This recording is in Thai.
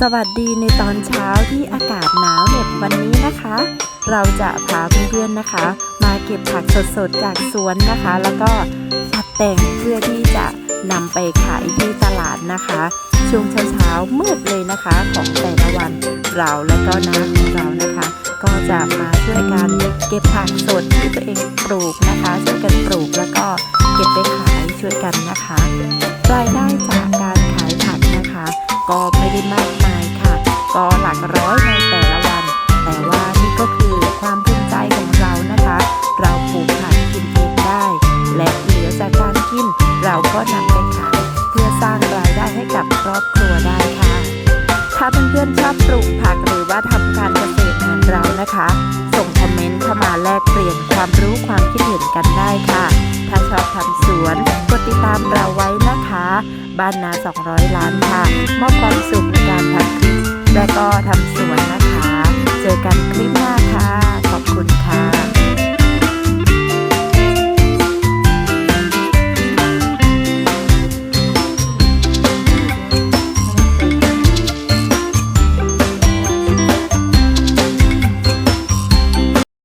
สวัสดีในตอนเช้าที่อากาศหนาวเหน็บวันนี้นะคะ เราจะพาเพื่อนๆนะคะ มาเก็บผักสดๆจากสวนนะคะ แล้วก็ตัดแต่งเพื่อที่จะนำไปขายที่ตลาดนะคะ ช่วงเช้าๆมืดเลยนะคะของแต่ละวันเราและก็น้าของเรานะคะ ก็จะมาช่วยกันเก็บผักสดที่ตัวเองปลูกนะคะช่วยกันปลูกแล้วก็เก็บไปขายช่วยกันนะคะรายได้ ก็ไม่ได้มากมายค่ะ ก็หลักร้อยในแต่ละวัน แต่ว่านี่ก็คือความภูมิใจของเรานะคะ เราปลูกผักกินเองได้ และเหลือจากการกิน เราก็นำไปขายเพื่อสร้างรายได้ให้กับครอบครัวได้ค่ะ ถ้าเพื่อนๆชอบปลูกผักหรือว่าทำการเกษตรเหมือนเรานะคะ ส่งคอมเมนต์เข้ามาแลกเปลี่ยนความรู้ความคิดเห็นกันได้ค่ะ ถ้าชอบทำสวนกดติดตามเราไว้นะคะ บ้านนา 200 ล้านค่ะ มอบความสุขในการทำคลิปและก็ทำสวนนะคะ เจอกันคลิป